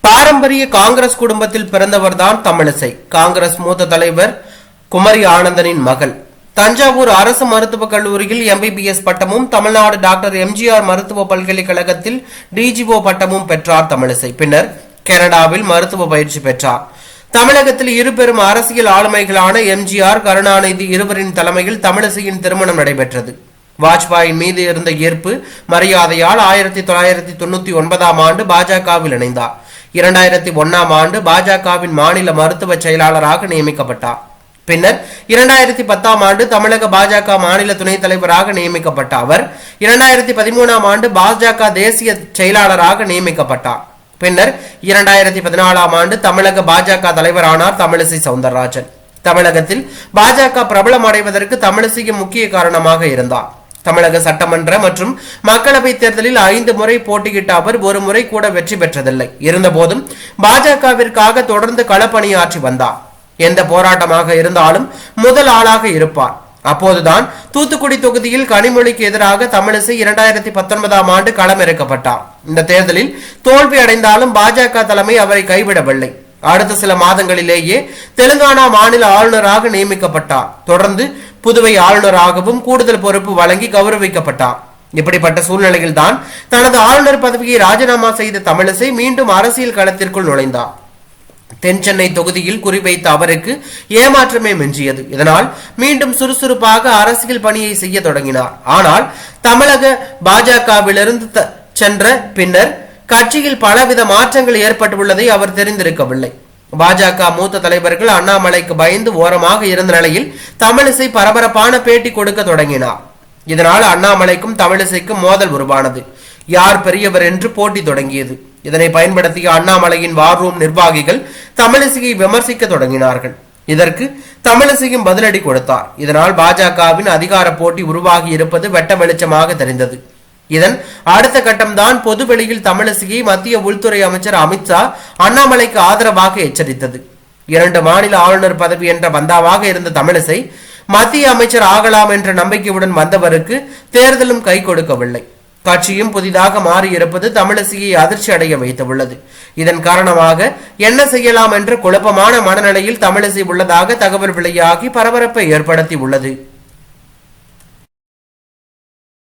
பாரம்பரிய காங்கிரஸ் குடும்பத்தில் பிறந்தவர்தான் தமிழிசை. காங்கிரஸ் மூத்த தலைவர் குமரி ஆனந்தனின் மகள். தஞ்சாவூர் அரசு மருத்துவக் கல்லூரியில் எம்பிபிஎஸ் பட்டமும் தமிழ்நாடு டாக்டர் எம்ஜிஆர் மருத்துவ பல்கலைக்கழகத்தில் டிஜிஓ பட்டமும் பெற்றார் தமிழிசை. பின்னர் கனடாவில் மருத்துவ பயிற்சி பெற்றார். தமிழகத்தில் இரு பெரும் அரசியல் ஆளுமைகளான எம்ஜிஆர் கருணாநிதி இருவரின் தலைமையில் தமிழிசையின் திருமணம் நடைபெற்றது. வாஜ்பாயின் மீது இருந்த ஈர்ப்பு மரியாதையால் ஆயிரத்தி தொள்ளாயிரத்தி தொண்ணூத்தி ஒன்பதாம் ஆண்டு பாஜகவில் இணைந்தார். இரண்டாயிரத்தி ஒன்னாம் ஆண்டு பாஜகவின் மாநில மருத்துவ செயலாளராக நியமிக்கப்பட்டார். பின்னர் இரண்டாயிரத்தி பத்தாம் ஆண்டு தமிழக பாஜக மாநில துணைத் தலைவராக நியமிக்கப்பட்ட அவர் இரண்டாயிரத்தி பதிமூணாம் ஆண்டு பாஜக தேசிய செயலாளராக நியமிக்கப்பட்டார். பின்னர் இரண்டாயிரத்தி பதினாலாம் ஆண்டு தமிழக பாஜக தலைவரானார் தமிழிசை சவுந்தரராஜன். தமிழகத்தில் பாஜக பிரபலம் அடைவதற்கு தமிழிசையும் முக்கிய காரணமாக இருந்தார். தமிழக சட்டமன்ற மற்றும் மக்களவை தேர்தலில் ஐந்து முறை போட்டியிட்ட அவர் ஒரு முறை கூட வெற்றி பெற்றதில்லை. இருந்தபோதும் பாஜகவிற்காக தொடர்ந்து களப்பணியாற்றி வந்தார். எந்த போராட்டமாக இருந்தாலும் முதல் ஆளாக இருப்பார். அப்போதுதான் தூத்துக்குடி தொகுதியில் கனிமொழிக்கு எதிராக தமிழிசை இரண்டாயிரத்தி பத்தொன்பதாம் ஆண்டு களமிறக்கப்பட்டார். இந்த தேர்தலில் தோல்வி அடைந்தாலும் பாஜக தலைமை அவரை கைவிடவில்லை. அடுத்த சில மாதங்களிலேயே தெலுங்கானா மாநில ஆளுநராக நியமிக்கப்பட்டார். தொடர்ந்து புதுவை ஆளுநராகவும் கூடுதல் பொறுப்பு வழங்கி கௌரவிக்கப்பட்டார். இப்படிப்பட்ட சூழ்நிலையில் தான் தனது ஆளுநர் பதவியை ராஜினாமா செய்த தமிழிசை மீண்டும் அரசியல் களத்திற்குள் நுழைந்தார். தென் சென்னை தொகுதியில் குறிவைத்த அவருக்கு ஏமாற்றமே மிஞ்சியது. இதனால் மீண்டும் சுறுசுறுப்பாக அரசியல் பணியை செய்ய தொடங்கினார். ஆனால் தமிழக பாஜகவிலிருந்து த- சென்ற பின்னர் கட்சியில் பலவித மாற்றங்கள் ஏற்பட்டுள்ளதை அவர் தெரிந்திருக்கவில்லை. பாஜக மூத்த தலைவர்கள் அண்ணாமலைக்கு பயந்து ஓரமாக இருந்த நிலையில் தமிழிசை பரபரப்பான பேட்டி கொடுக்க தொடங்கினார். இதனால் அண்ணாமலைக்கும் தமிழிசைக்கும் மோதல் உருவானது. யார் பெரியவர் என்று போட்டி தொடங்கியது. இதனை பயன்படுத்திய அண்ணாமலையின் வார் ரூம் நிர்வாகிகள் தமிழிசையை விமர்சிக்க தொடங்கினார்கள். இதற்கு தமிழிசையும் பதிலடி கொடுத்தார். இதனால் பாஜகவின் அதிகார போட்டி உருவாகி இருப்பது வெட்ட வெளிச்சமாக தெரிந்தது. இதன் அடுத்த கட்டம்தான் பொதுவெளியில் தமிழிசையை மத்திய உள்துறை அமைச்சர் அமித்ஷா அண்ணாமலைக்கு ஆதரவாக எச்சரித்தது. இரண்டு மாநில ஆளுநர் பதவி என்ற பந்தாவாக இருந்த தமிழிசை மத்திய அமைச்சர் ஆகலாம் என்ற நம்பிக்கையுடன் வந்தவருக்கு தேர்தலும் கை கொடுக்கவில்லை. கட்சியும் புதிதாக மாறியிருப்பது தமிழிசையை அதிர்ச்சி அடைய வைத்துள்ளது. இதன் காரணமாக என்ன செய்யலாம் என்ற குழப்பமான மனநிலையில் தமிழிசை உள்ளதாக தகவல் வெளியாகி பரபரப்பை ஏற்படுத்தி உள்ளது